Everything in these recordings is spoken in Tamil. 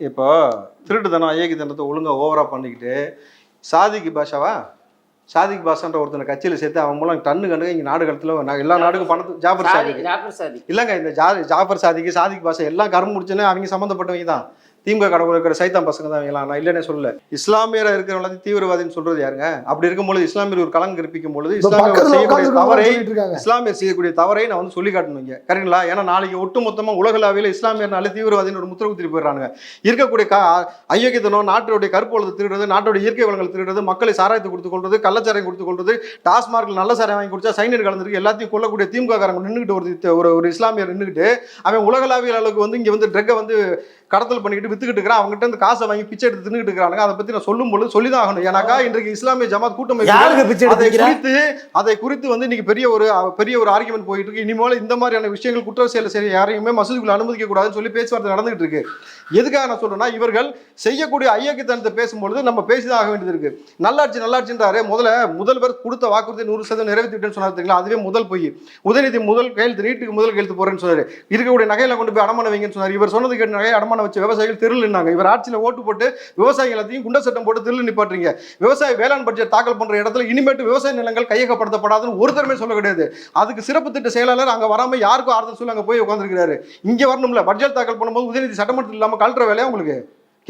இப்போ திருட்டுத்தனம் ஐயக்கித்தனத்தை ஒழுங்கா ஓவரா பண்ணிக்கிட்டு சாதிக்கு பாஷாவா? சாதிக் பாஷான்ற ஒருத்தனை கட்சியில் சேர்த்து அவன் மூலம் டன்னு கண்டு இங்கே நாடு கடத்தில் எல்லா நாடுக்கும் பணத்து ஜாபர் சாதி ஜாஃபர் சாதி. இல்லைங்க இந்த ஜா ஜாஃபர் சாதிக்கு சாதிக் பாஷா எல்லாம் கரும் முடிச்சுன்னு அவங்க சம்மந்தப்பட்டவங்க தான். திமுக கடவுள் இருக்கிற சைத்தான் பசங்க தான் அவங்களாம் நான் இல்லைன்னே சொல்லல. இஸ்லாமியரா இருக்கிறவங்க தீவிரவாதின்னு சொல்றது யாருங்க? அப்படி இருக்கும்பொழுது இஸ்லாமியர் ஒரு கலங்க கற்பிக்கும் பொழுது இஸ்லாமியர் செய்யக்கூடிய தவறை இஸ்லாமியர் செய்யக்கூடிய தவறை நான் வந்து சொல்லி காட்டணுங்க கரெக்டுங்களா? ஏன்னா நாளைக்கு ஒட்டு மொத்தமா உலகளாவில இஸ்லாமியர்னாலே தீவிரவாதின்னு ஒரு முத்திர குத்திட்டு போயிடுறாங்க இருக்கக்கூடிய கா ஐயோக்கியத்தனம் நாட்டுடைய வளத்தை திருடுறது நாட்டுடைய இயற்கை வளங்களை திருடுறது மக்களை சாராயத்தை கொடுத்து கொள்றது கள்ளச்சாராயம் கொடுத்து கொள்றது டாஸ்மார்க்ல நல்ல சாராயம் வாங்கி குடிச்சா சைனர் கலந்துருக்கு எல்லாத்தையும் கொல்லக்கூடிய திமுக காரங்க நின்றுக்கிட்டு ஒரு ஒரு ஒரு இஸ்லாமியர் நின்றுக்கிட்டு அவன் உலகளாவிய அளவுக்கு வந்து இங்க வந்து ட்ரக்கை வந்து கடத்தல் பண்ணிக்கிட்டு வித்துக்கிட்டு இருக்கிறான் அவங்ககிட்ட இருந்து காசை வாங்கி பிச்சை எடுத்து தின்னுக்கிட்டு இருக்காங்க அதை பத்தி நான் சொல்லும் பொழுது சொல்லிதான் ஆகணும் ஏன்னாக்கா இன்றைக்கு இஸ்லாமிய ஜமாத் கூட்டம் யாருக்கு பிச்சை அதை குறித்து அதை குறித்து வந்து இன்னைக்கு பெரிய ஒரு பெரிய ஒரு ஆர்குமெண்ட் போயிட்டு இருக்கு இனிமேல் இந்த மாதிரியான விஷயங்கள் குற்ற செயல் சரி யாரையுமே மசூதிக்குள்ள அனுமதிக்க கூடாதுன்னு சொல்லி பேச்சுவார்த்தை நடந்துகிட்டு இருக்கு எதுக்காக நான் சொல்றேன்னா இவர்கள் செய்யக்கூடிய ஐயக்கத்தனத்தை பேசும்பொழுது நம்ம பேசிதான் ஆக வேண்டியது இருக்கு. நல்லாட்சி நல்லாட்சின்றாரு முதல்ல முதல்வர் கொடுத்த வாக்குறுதி நூறு சதவீதம் நிறைவேற்றிட்டேன்னு சொன்னாரு அதுவே முதல் பொய். உதயநிதி முதல் கையெழுத்து நீட்டுக்கு முதல் கையெழுத்து போறேன்னு சொன்னாரு. இருக்கக்கூடிய நகையில கொண்டு போய் அடமான வைங்கன்னு சொன்னார். இவர் சொன்னது கேட்டு நகையை அடமான வச்ச விவசாயிகள் தெருள் நின்னாங்க இவர் ஆட்சியில் ஓட்டு போட்டு விவசாயிகள் எல்லாத்தையும் குண்ட சட்டம் போட்டு திருள் நிப்பாட்டுறீங்க. விவசாய வேளாண் பட்ஜெட் தாக்கல் பண்ணுற இடத்துல இனிமேட்டு விவசாய நிலங்கள் கையகப்படுத்தப்படாதுன்னு ஒருத்தருமே சொல்ல கிடையாது. அதுக்கு சிறப்பு திட்ட செயலாளர் அங்கே வராமல் யாருக்கும் ஆறுதல் சொல்லி அங்கே போய் உட்காந்துருக்கிறாரு இங்கே வரணும்ல. பட்ஜெட் தாக்கல் பண்ணும்போது உதயநிதி சட்டமன்றத்தில் இல்லாமல் கழட்டுற வேலையா உங்களுக்கு?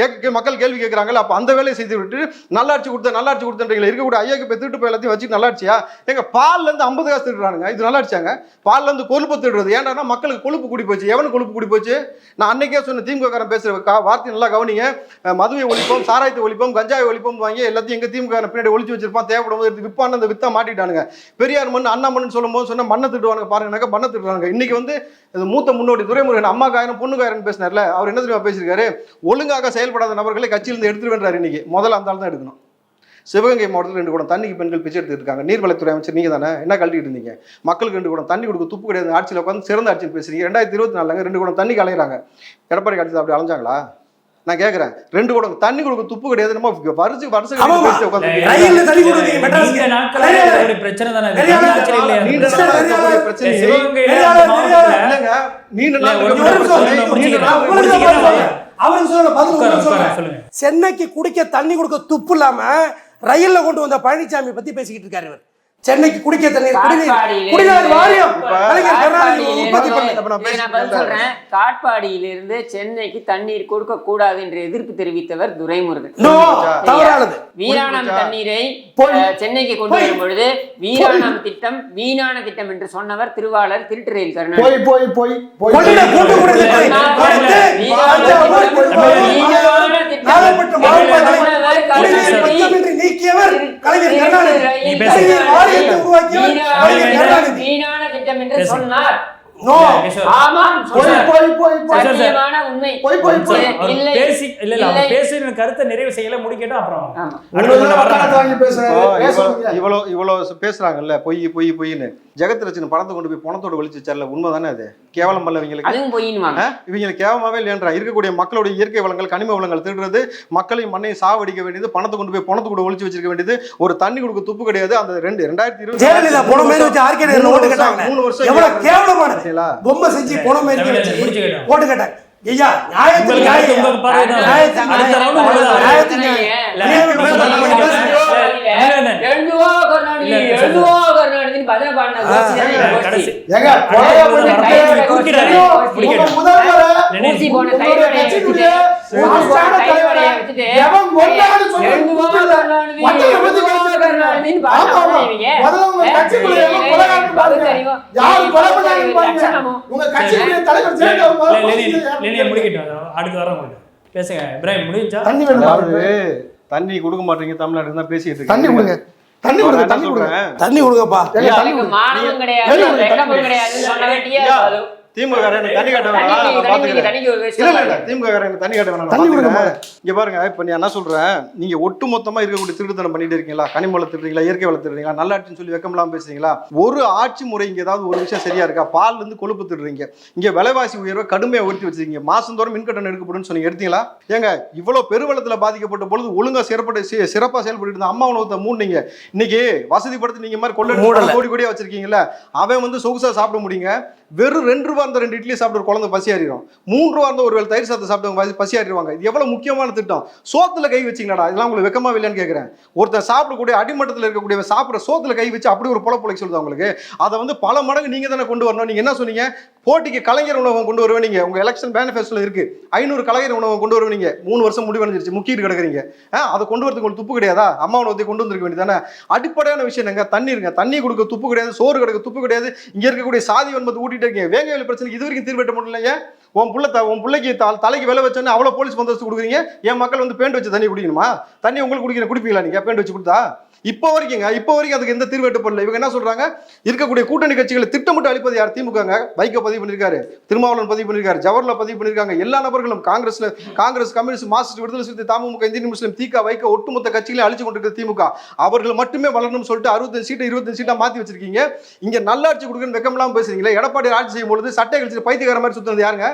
கேட்க மக்கள் கேள்வி கேட்குறாங்கல்ல அப்போ அந்த வேலையை செய்து விட்டு நல்லாட்சி கொடுத்த நல்லாட்சி கொடுத்தன்றீங்களா இருக்கக்கூடிய ஐயாக்கு இப்போ திருட்டு போய் எல்லாத்தையும் வச்சு நல்லாட்சியா? எங்க பால்லேருந்து ஐம்பது காசு திருடுறானுங்க. இது நல்லாட்சியாங்க? பால்லேருந்து கொழுப்பு திருடுறது. ஏன்னா மக்களுக்கு கொழுப்பு கூடி போச்சு. எவனுக்கு கொழுப்பு கூடி போச்சு? நான் அன்னைக்கே சொன்ன திமுக பேசுகிற கா- வார்த்தை நல்லா கவனிங்க. மதுவை ஒழிப்போம் சாராயத்தை ஒழிப்போம் கஞ்சாவை ஒழிப்போம் வாங்கி எல்லாத்தையும் எங்கள் திமுக பின்னாடி ஒழிச்சு வச்சிருப்பான். தேவைப்படும் போது எடுத்து விற்பான்னு அந்த வித்தா மாட்டிட்டானுங்க. பெரியார் மண் அண்ணா மண் சொல்லும் போது சொன்ன மண்ணை திட்டுவானுங்க பாருங்கனாக்க மண்ணை திட்டுறாங்க இன்னைக்கு வந்து மூத்த முன்னோடி துறைமுருகன் அம்மா காயனம் பொண்ணு காயனம் பேசினார்ல. அவர் என்ன தெரியுமா பேசியிருக்காரு? ஒழுங்காக செயல் செயல்படாத நபர்களை கட்சியிலிருந்து எடுத்துருவேன்றார் இன்னைக்கு. முதல்ல அந்த தான் எடுக்கணும். சிவகங்கை மாவட்டத்தில் ரெண்டு குடம் தண்ணிக்கு பெண்கள் பிச்சை எடுத்துட்டு இருக்காங்க. நீர்வளத்துறை அமைச்சர் நீங்க தானே? என்ன கழட்டிட்டு இருந்தீங்க? மக்களுக்கு ரெண்டு குடம் தண்ணி கொடுக்க துப்பு கிடையாது. ஆட்சியில் உட்காந்து சிறந்த ஆட்சியில் பேசுறீங்க. ரெண்டாயிரத்தி இருபத்தி நாலுங்க ரெண்டு குடம் தண்ணி கலையிறாங்க. எடப்பாடி கட்சி அப்படி அலைஞ்சாங்களா? நான் கேட்குறேன் ரெண்டு குடம் தண்ணி கொடுக்க துப்பு கிடையாது. நம்ம வருஷ வருஷம் ஒரு பிரச்சனை? நீண்ட நாளா அவருக்கு சொல்ற பதில். சொல்லுங்க. சென்னைக்கு குடிக்க தண்ணி கொடுக்க துப்பு இல்லாம ரயில்ல கொண்டு வந்த பழனிசாமி பத்தி பேசிக்கிட்டு இருக்காரு இவர் சென்னைக்கு குடிக்க தண்ணீர் குடிநீர். குடிநீர் வாரியம். சொல்றேன். காட்பாடியிலிருந்து சென்னைக்கு தண்ணீர் கொடுக்க கூடாது என்று எதிர்ப்பு தெரிவித்தவர் துரைமுருகன். தவறானது. வீராணம்? தண்ணீரை சென்னைக்கு கொண்டு. வரும் பொழுது வீராணம் திட்டம் வீணான திட்டம் என்று சொன்னவர் திருவாளர் திருட்டுரையில் கருணாநிதி. போய் போய் போய் போய் கொள்ளிட கூட்டு குடிநீர் இல்ல, கொடுத்து வீணான தஞ்சாவூர், திட்டம், திருவாரூர், வீணான திட்டம். நாகப்பட்டினம் மாவட்டங்களை சொன்னவர் குடிநீர் கருணாநிதி. பஞ்சமின்றி கலைஞர் கருணாநிதி. உருவாக்கியவர் கலைஞர் கருணாநிதி. வீணான திட்டம் என்று பேசுங்க. சொன்னார். நோ கிஷோர். ஆமாம் போய் சொன்னார். போய் போய் போய் சார், சார். சத்தியமான உண்மை போய், போய், போய். அவர் இல்லை. பேசி இல்ல இல்ல அவர் இல்லை. பேசி கருத்தை நிறைவு செய்யல முடிக்கட்டும் அப்புறம் இவ்வளோ-. இவ்வளோ பேசுறாங்கல்ல பொய் பொய் பொய்ன்னு ஜெகத் ரச்சன் பணத்தை கொண்டு போய் பணத்தோட ஒழிச்சு வச்சார்ல உண்மை தானே அது கேவலம் அல்ல இவங்களுக்கு? இவங்களுக்கு கேவலமாவே இல்லையன்றா இருக்கக்கூடிய மக்களுடைய இயற்கை வளங்கள் கனிம வளங்கள் திருடுறது மக்களையும் மண்ணையும் சாவடிக்க வேண்டியது பணத்தை கொண்டு போய் பணத்தை கூட ஒழிச்சு வச்சிருக்க வேண்டியது ஒரு தண்ணி கொடுக்க துப்பு கிடையாது அந்த ரெண்டு ரெண்டாயிரத்தி இருபது மூணு ஓட்டு வருஷம், கேட்டாங்க மூணு வருஷம் எவ்வளவு கேவலமானது பார்த்தீங்களா? பொம்மை செஞ்சு போன மாதிரி. ஓட்டு கேட்டாங்க ஐயா நியாயத்துக்கு முதல்வரை. அடுத்து வர பேசுங்க. இப்ராஹிம் முடிஞ்சா தண்ணி வேணும். தண்ணி கொடுக்க மாட்டீங்க தமிழ்நாடு தான் பேசிட்டு இருக்கீங்க. தண்ணி கொடுங்க. தண்ணி கொடுங்க தண்ணி கொடுங்க. தண்ணி கொடுங்கப்பா. தண்ணி. மானமும் கிடையாது. திமுக எனக்கு தண்ணி காட்ட வேணாம் எனக்கு தண்ணி காட்ட வேணாம். இங்க பாருங்க இப்ப நீ என்ன சொல்றேன் நீங்க ஒட்டு மொத்தமா இருக்கக்கூடிய திருட்டுத்தனம் பண்ணிட்டு இருக்கீங்களா? கனிம திருடுறீங்களா? இயற்கை வள திருடுறீங்களா? நல்லாட்சின்னு சொல்லி பேசுறீங்களா? ஒரு ஆட்சி முறை இங்க ஏதாவது ஒரு விஷயம் சரியா இருக்கா? பால்ல இருந்து கொழுப்பு திருடுறீங்க. இங்க விலைவாசி உயர்வை கடுமையா உறுத்தி வச்சிருக்கீங்க. மாசந்தோறும் மின் கட்டணம் எடுக்கப்படும் சொன்னீங்க. எடுத்தீங்களா? ஏங்க இவ்வளவு பெருவெள்ளத்துல பாதிக்கப்பட்ட பொழுது ஒழுங்கா சிறப்பட சிறப்பா செயல்பட்டு இருந்த அம்மா உணவத்தை மூணுனீங்க இன்னைக்கு வசதி படுத்தி நீங்க மாதிரி கொள்ள. கோடி கோடியா வச்சிருக்கீங்கல்ல? அவன் வந்து சொகுசா சாப்பிட முடியுங்க. வெறும் ரெண்டு ரூபா இருந்த ரெண்டு இட்லி சாப்பிட்டு ஒரு குழந்தை பசி ஆறிடும் மூணு ரூபா இருந்த ஒரு வேலை தயிர் சாதத்தை சாப்பிட்டவங்க பசி- ஆறிடுவாங்க இது எவ்வளவு முக்கியமான திட்டம். சோத்துல கை வச்சிங்கடா இதெல்லாம் உங்களுக்கு வெக்கமா இல்லையான்னு கேட்குறேன் ஒருத்தர் சாப்பிடக்கூடிய அடிமட்டத்தில் இருக்கக்கூடிய சாப்பிட்ற சோத்துல கை வச்சு அப்படி ஒரு பொழப்பு சொல்லுது அவங்களுக்கு அதை வந்து பல மடங்கு நீங்க தானே கொண்டு வரணும். நீங்க என்ன சொன்னீங்க? போட்டிக்கு கலைஞர் உணவகம் கொண்டு வருவேன் நீங்க. உங்க எலெக்ஷன் மேனிஃபெஸ்டோல இருக்கு. ஐநூறு கலைஞர் உணவகம் கொண்டு வருவீங்க மூணு வருஷம் முடிவடைஞ்சிருச்சு. முக்கிட்டு கிடக்குறீங்க. ஆ, அதை கொண்டு வரதுக்கு உங்களுக்கு துப்பு கிடையாதா? அம்மா உணவத்தை கொண்டு வந்திருக்க வேண்டியதானே அடிப்படையான விஷயம் என்னங்க? தண்ணி இருங்க. தண்ணி கொடுக்க துப்பு கிடையாது. சோறு கிடைக்க துப்பு கிடையாது. இங்க இருக்கக்கூடிய சாதி ஒன்பது ஊட்டிட்டு இருக்கீங்க. வேங்க பிரச்சனை இது வரைக்கும் தீர்வு வெட்ட முடியலைங்க உன் புள்ள த- உன் பிள்ளைக்கு தா தலைக்கு விலை வச்சோன்னு அவ்வளோ போலீஸ் பந்தோபஸ்து கொடுக்குறீங்க. என் மக்கள் வந்து பேண்ட் வச்சு தண்ணி குடிக்கணுமா? தண்ணி உங்களுக்கு குடிக்கிற குடிப்பீங்களா நீங்கள் பேண்ட் வச்சு கொடுத்தா? இப்போ வரைக்குங்க இப்போ வரைக்கும் அதுக்கு எந்த தீர்வு எட்டப்படல இவங்க என்ன சொல்றாங்க? இருக்கக்கூடிய கூட்டணி கட்சிகளை திட்டமிட்டு அளிப்பது யார்? திமுகங்க. வைகோ பதிவு பண்ணியிருக்காரு. திருமாவளவன் பதிவு பண்ணியிருக்காரு. ஜவஹர்லால் பதிவு பண்ணியிருக்காங்க. எல்லா நபர்களும் காங்கிரஸ்ல காங்கிரஸ் கம்யூனிஸ்ட் மார்க்சிஸ்ட் விடுதலை சிறுத்தை தமுக இந்தியன் முஸ்லீம் திக வைக்க ஒட்டுமொத்த கட்சிகளையும் அழிச்சு கொண்டிருக்கிற திமுக. அவர்கள் மட்டுமே வளரணும்னு சொல்லிட்டு அறுபத்தஞ்சு சீட்டை இருபத்தஞ்சு சீட்டா மாத்தி வச்சிருக்கீங்க. இங்க நல்லாட்சி கொடுக்குன்னு வெக்கமெல்லாம் பேசுறீங்களே. எடப்பாடி ஆட்சி செய்யும் பொழுது சட்டை கழிச்சு பைத்தியக்கார மாதிரி சுத்தினது யாருங்க?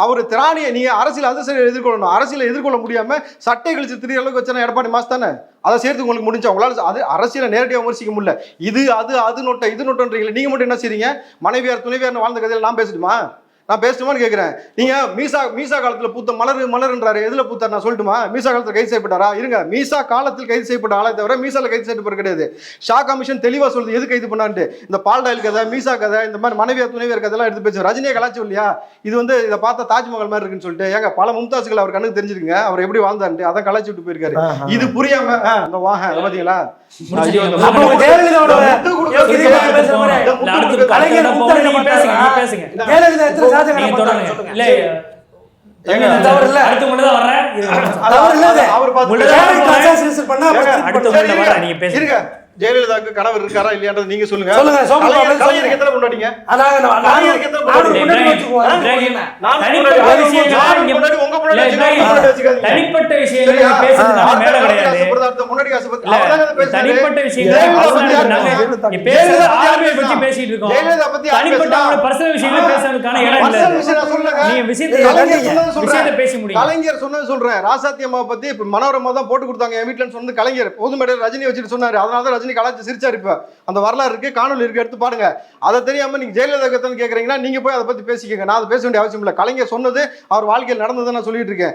அவர் திராணியை நீங்கள் அரசியல் அதிசயம் எதிர்கொள்ளணும். அரசியலை எதிர்கொள்ள முடியாமல் சட்டை கழிச்சு திரிய அளவுக்கு வச்சனா எடப்பாடி மாஸ் தானே? அதை சேர்த்து உங்களுக்கு முடிஞ்சா உங்களால் அது அரசியலை நேரடியாக விமர்சிக்க முடியல. இது அது அது நோட்டை இது நோட்டன்றீங்களே நீங்கள் மட்டும் என்ன செய்றீங்க? மனைவியார் துணைவியார் வாழ்ந்த கதையில் நான் பேசட்டுமா? நான் பேசட்டுமான்னு கேட்கிறேன் நீங்க மீசா மீசா காலத்துல பூத்த மலர் மலர்ன்றாரு. எதுல பூத்தார்? நான் சொல்லட்டுமா? மீசா காலத்துல கைது செய்யப்பட்டாரா? இருங்க. மீசா காலத்தில் கைது செய்யப்பட்ட ஆளை தவிர மீசால கைது செய்யப்பட்ட கிடையாது. ஷா கமிஷன் தெளிவா சொல்லுது. எது கைது பண்ணான்ட்டு. இந்த பால் டாயில் கதை மீசா கதை இந்த மாதிரி மனைவியார் துணைவியார் கதையெல்லாம் எடுத்து பேசுவோம் ரஜினியை கலாச்சும் இல்லையா? இது வந்து இதை பார்த்தா தாஜ்மஹால் மாதிரி இருக்குன்னு சொல்லிட்டு. ஏங்க பல மும்தாசுகள் அவர் கண்ணுக்கு தெரிஞ்சிருக்குங்க. அவர் எப்படி வாழ்ந்தான்ட்டு அதான் கலாச்சி விட்டு போயிருக்காரு. இது புரியாம இந்த அப்ப உங்க ஜெயலலிதாவோட ஷாஜகானை. இல்ல, நீங்க பேசுங்க. இருங்க ஜெயலலிதாவுக்கு கணவர் இருக்காரா இல்லையான்றது நீங்க சொல்லுங்க. சொல்லுங்க. எத்தனை கொண்டாடிங்க தனிப்பட்ட கலைஞர் சொன்னது சொல்றேன். விஷயத்தை பேசி முடியும் கலைஞர் சொன்னது சொல்றேன். ராசாத்தி அம்மா பத்தி இப்ப மனோரமா தான் போட்டு கொடுத்தாங்க. என் வீட்டுல சொன்னது கலைஞர். பொது மேடையில் ரஜினி வச்சுட்டு சொன்னாரு அதனால ரஜினி கலாச்சி சிரிச்சாரு இப்ப அந்த வரலாறு இருக்கு காணொலி இருக்கு எடுத்து பாருங்க. அதை தெரியாம நீங்க ஜெயலலிதா கத்தன்னு கேக்குறீங்கன்னா நீங்க போய் அதை பத்தி பேசிக்கங்க. நான் அதை பேச வேண்டிய அவசியம் இல்ல. கலைஞர் சொன்னது அவர் வாழ்க்கையில் நடந்ததை நான் சொல்லிட்டு இருக்கேன்.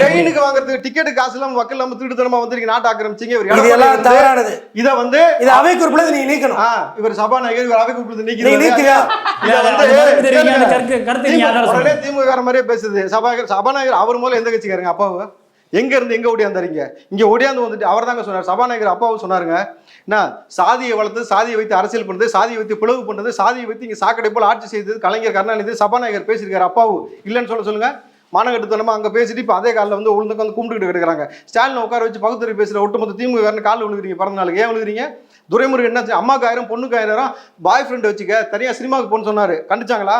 ட்ரெயினுக்கு வாங்குறதுக்கு டிக்கெட் காசு இல்லாம வக்கல் இல்லாம திருட்டுத்தனமா வந்திருக்கீங்க. நாட்டு ஆக்கிரமிச்சீங்க. இவர் வந்து தவறானது. இத வந்து இது அவை குறிப்பில நீங்க நீக்கணும் இவர் சபாநாயகர் இவர் அவை கூப்பிட்டு நீங்க நீக்குங்க இத வந்து உடனே. திமுக மாதிரியே பேசுது. சபாநாயகர் சபாநாயகர் அவர் முதல்ல எந்த கட்சிக்காரங்க? அப்பாவு? எங்க இருந்து எங்க ஓடியாந்தாருங்க இங்க ஓடியாந்து வந்துட்டு அவர் தாங்க சொன்னார். சபாநாயகர் அப்பாவும் சொன்னாருங்க. என்ன சாதியை வளர்த்து சாதியை வைத்து அரசியல் பண்ணுறது சாதியை வைத்து பிளவு பண்ணுறது சாதியை வைத்து இங்க சாக்கடை போல ஆட்சி செய்தது கலைஞர் கருணாநிதி சபாநாயகர் பேசியிருக்காரு அப்பாவு. இல்லைன்னு சொல்ல சொல்லுங்க. மானகட்டுத்தனமா அங்க பேசிட்டு இப்ப அதே காலில் வந்து உளுந்துக்கு வந்து கும்பிட்டுக்கிட்டு கிடக்குறாங்க. ஸ்டாலின் உட்கார வச்சு பகுத்தறி பேசுற ஒட்டுமொத்த திமுக காரன் காலில் விழுகிறீங்க பிறந்த நாளுக்கு. ஏன் விழுகிறீங்க? துரைமுருகன் என்ன அம்மாக்கு ஆயிரம் பொண்ணுக்கு ஆயிரம் பாய் ஃப்ரெண்ட் வச்சுக்க தனியா சினிமாவுக்கு போன்னு சொன்னாரு. கண்டிச்சாங்களா?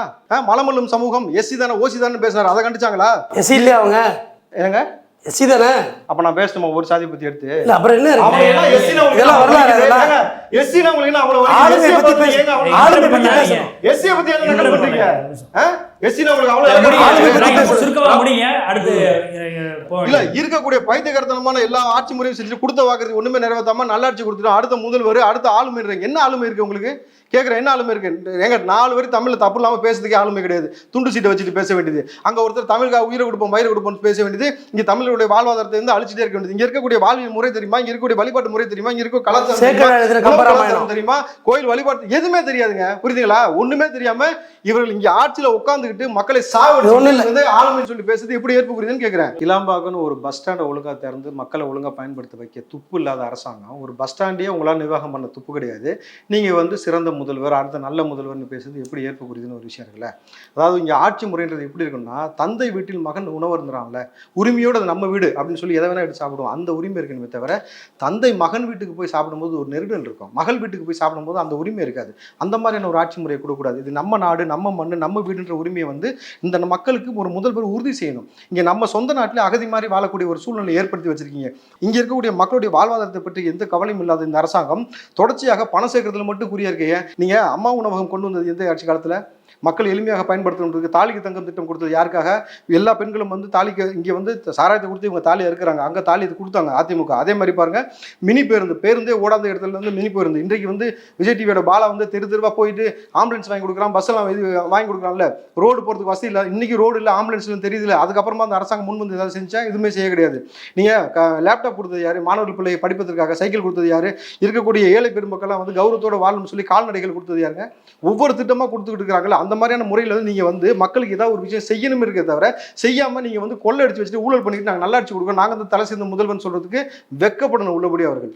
மலமல்லும் சமூகம் எஸ்சி தானே ஓசி தானே பேசுறாரு. அதை கண்டிச்சாங்களா? எஸ்சி இல்லையா அவங்க? ஏங்க எஸ்சி தானே அப்ப நான் பேசணுமா ஒரு சாதி பத்தி எடுத்து இல்ல அப்புறம் என்ன இதெல்லாம் வரலாறு? இதெல்லாம். னா உங்களுக்கு என்ன அவ்வளவு? ஆளுமை பத்தி பேசணும். ஆளுமை பத்தி. பேசணும். ய பத்தி என்ன நக்கல் பண்றீங்க? னா உங்களுக்கு அவ்வளவு ஆளுமை? பத்தி இப்ராஹிம், பேசணும். சுருக்கமா முடிங்க அடுத்து அஹ், போக இல்ல. இருக்கக்கூடிய பைத்தியகரத்தனமான எல்லா ஆட்சி முறையும் செஞ்சு கொடுத்த வாக்குறது ஒண்ணுமே நிறைவேற்றாம நல்லாட்சி கொடுத்துட்டோம் அடுத்த முதல்வர் அடுத்த ஆளுமைன்றீங்க என்ன ஆளுமை இருக்கு உங்களுக்கு கேக்குறேன் என்ன ஆளுமை இருக்கு? எங்க நாலு பேர் தமிழ்ல தப்பு இல்லாம பேசுறதுக்கே ஆளுமை கிடையாது. துண்டு சீட்டை வச்சுட்டு பேச வேண்டியது. அங்க ஒருத்தர் தமிழுக்காக உயிரை கொடுப்போம் மயிரை கொடுப்போம் பேச வேண்டியது. இங்க தமிழருடைய வாழ்வாதாரத்தை வந்து அழிச்சிட்டே இருக்க வேண்டியது. இங்க இருக்கக்கூடிய வாழ்வியல் முறை தெரியுமா? இங்க இருக்கக்கூடிய வழிபாட்டு முறை தெரியுமா? இங்க இருக்க கலாச்சாரம் தெரியுமா? கோயில் வழிபாட்டு எதுவுமே தெரியாதுங்க. புரியுதுங்களா? ஒண்ணுமே தெரியாம இவர்கள் இங்க ஆட்சியில உட்கார்ந்துகிட்டு மக்களை. சாவடிச்சு ஆளுமைன்னு சொல்லி பேசுறது எப்படி ஏற்பு புரியுதுன்னு கேக்குறேன். இலாம்பாக்கன்னு ஒரு பஸ் ஸ்டாண்டை ஒழுங்கா திறந்து மக்களை ஒழுங்கா பயன்படுத்த வைக்க துப்பு இல்லாத அரசாங்கம் ஒரு பஸ் ஸ்டாண்டையே உங்களால் நிர்வாகம் பண்ண துப்பு கிடையாது. நீங்க வந்து சிறந்த முதல்வர் அடுத்த நல்ல முதல்வர்னு பேசுறது எப்படி ஏற்பு புரியுதுன்னு ஒரு விஷயம் இருக்குல்ல. அதாவது இங்கே ஆட்சி முறைன்றது எப்படி இருக்குன்னா தந்தை வீட்டில் மகன் உணவருந்துறான்ல உரிமையோடு அது நம்ம வீடு அப்படின்னு சொல்லி எதை வேணா எடுத்து சாப்பிடுவோம். அந்த உரிமை இருக்கணுமே தவிர தந்தை மகன் வீட்டுக்கு போய் சாப்பிடும்போது ஒரு நெருடல் இருக்கும். மகள் வீட்டுக்கு போய் சாப்பிடும்போது அந்த உரிமை இருக்காது. அந்த மாதிரியான ஒரு ஆட்சி முறையை கொடுக்கக்கூடாது. இது நம்ம நாடு நம்ம மண் நம்ம வீடுன்ற உரிமையை வந்து இந்த மக்களுக்கு ஒரு முதல்வர் உறுதி செய்யணும். இங்கே நம்ம சொந்த நாட்டில் அகதி மாதிரி வாழக்கூடிய ஒரு சூழ்நிலை ஏற்படுத்தி வச்சிருக்கீங்க. இங்கே இருக்கக்கூடிய மக்களுடைய வாழ்வாதாரத்தை பற்றி எந்த கவலையும் இல்லாத இந்த அரசாங்கம் தொடர்ச்சியாக பணம் சேர்க்கறதுல மட்டும் குறியா நீங்க அம்மா உணவகம் கொண்டு வந்தது எந்த ஆட்சி காலத்துல? மக்கள் எளிமையாக பயன்படுத்தணுன்றதுக்கு தாலிக்கு தங்கம் திட்டம் கொடுத்தது யாருக்காக? எல்லா பெண்களும் வந்து தாலிக்கு இங்கே வந்து சாராயத்தை கொடுத்து இவங்க தாலியாக இருக்கிறாங்க அங்கே தாலி இது கொடுத்தாங்க அதிமுக. அதே மாதிரி பாருங்கள் மினி பேருந்து பேருந்தே ஓடாத இடத்துல இருந்து மினி பேருந்து. இன்றைக்கு வந்து விஜய் டிவியோட பாலா வந்து தெரு தெருவாக போயிட்டு ஆம்புலன்ஸ் வாங்கி கொடுக்குறான் பஸ் எல்லாம் இது வாங்கி கொடுக்குறான்ல. ரோடு போகிறதுக்கு வசதி இல்லை. இன்னைக்கு ரோடு இல்லை ஆம்புலன்ஸ் தெரியுதுல. அதுக்கப்புறமா அந்த அரசாங்கம் முன் வந்து ஏதாவது செஞ்சா எதுவுமே செய்ய கிடையாது. நீங்கள் லேப்டாப் கொடுத்தது யாரு? மாணவர்கள் பிள்ளை படிப்பதற்காக சைக்கிள் கொடுத்தது யார்? இருக்கக்கூடிய ஏழை பெருமக்கள்லாம் வந்து கௌரவத்தோட வாழணும்னு சொல்லி கால்நடைகள் கொடுத்தது யாருங்க? ஒவ்வொரு திட்டமாக கொடுத்துக்கிட்டு இருக்கிறாங்கல்ல. அந்த மாதிரியான முறையில் வந்து நீங்கள் வந்து மக்களுக்கு ஏதாவது ஒரு விஷயம் செய்யணும் இருக்கே தவிர செய்யாமல் நீங்கள் வந்து கொள்ளை அடித்து வச்சுட்டு ஊழல் பண்ணிட்டு நாங்கள் நல்லா அடிச்சு கொடுக்குறோம். நாங்கள் வந்து தலை சேர்ந்த முதல்வன் சொல்கிறதுக்கு வெக்கப்படணும் உள்ளபடி அவர்கள்.